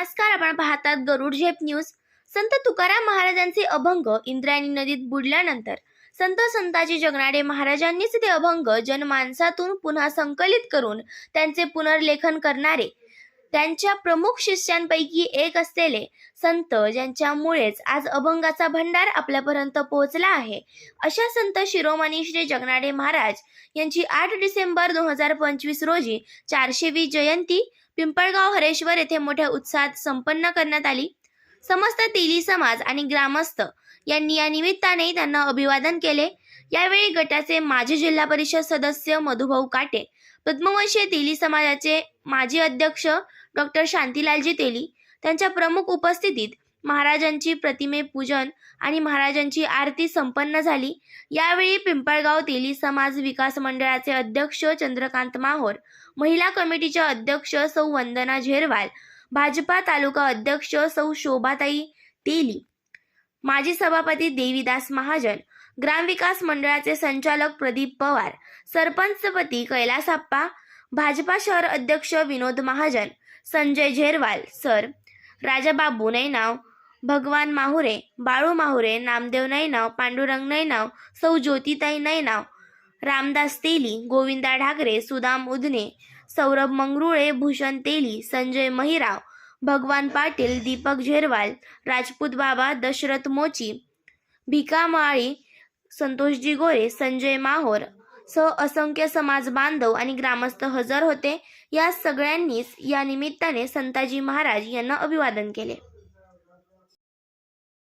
नमस्कार आपण पाहतात गरुड झेप न्यूज. संत तुकाराम महाराजांचे अभंग इंद्रायणी नदीत बुडल्यानंतर संत संताजी जगनाडे महाराजांनीच ते अभंग जनमानसातून पुन्हा संकलित करून त्यांचे पुनर्लेखन करणारे त्यांच्या प्रमुख शिष्यांपैकी एक असलेले संत ज्यांच्यामुळेच आज अभंगाचा भंडार आपल्यापर्यंत पोहोचला आहे. अशा संत शिरोमणी श्री जगनाडे महाराज यांची आठ डिसेंबर दोन हजार पंचवीस रोजी चारशेवी जयंती पिंपळगाव हरेश्वर येथे मोठ्या उत्साहात संपन्न करण्यात आली. समस्त तेली समाज आणि ग्रामस्थ यांनी या निमित्ताने त्यांना अभिवादन केले. यावेळी गटाचे माजी जिल्हा परिषद सदस्य मधुभाऊ काटे पद्मवंशी तेली समाजाचे माजी अध्यक्ष डॉक्टर शांतीलालजी तेली त्यांच्या प्रमुख उपस्थितीत महाराजांची प्रतिमे पूजन आणि महाराजांची आरती संपन्न झाली. यावेळी पिंपळगाव तेली समाज विकास मंडळाचे अध्यक्ष चंद्रकांत माहोर महिला कमिटीच्या अध्यक्ष सौ वंदना झेरवाल भाजपा तालुका अध्यक्ष सौ शोभाताई तेली माजी सभापती देवीदास महाजन ग्रामविकास मंडळाचे संचालक प्रदीप पवार सरपंचपती कैलासप्पा भाजपा शहर अध्यक्ष विनोद महाजन संजय झेरवाल सर राजाबाबू नैनाव भगवान माहुरे बाळू माहुरे नामदेव नैनाव पांडुरंग नैनाव सौ ज्योतिताई नैनाव रामदास तेली गोविंदा ढाकरे सुदाम उदने सौरभ मंगरुळे भूषण तेली संजय महिराव भगवान पाटील दीपक झेरवाल राजपूत बाबा दशरथ मोची भिका माळी संतोषजी गोरे संजय माहोर सह असंख्य समाज बांधव आणि ग्रामस्थ हजर होते. या सगळ्यांनीच या निमित्ताने संताजी महाराज यांना अभिवादन केले.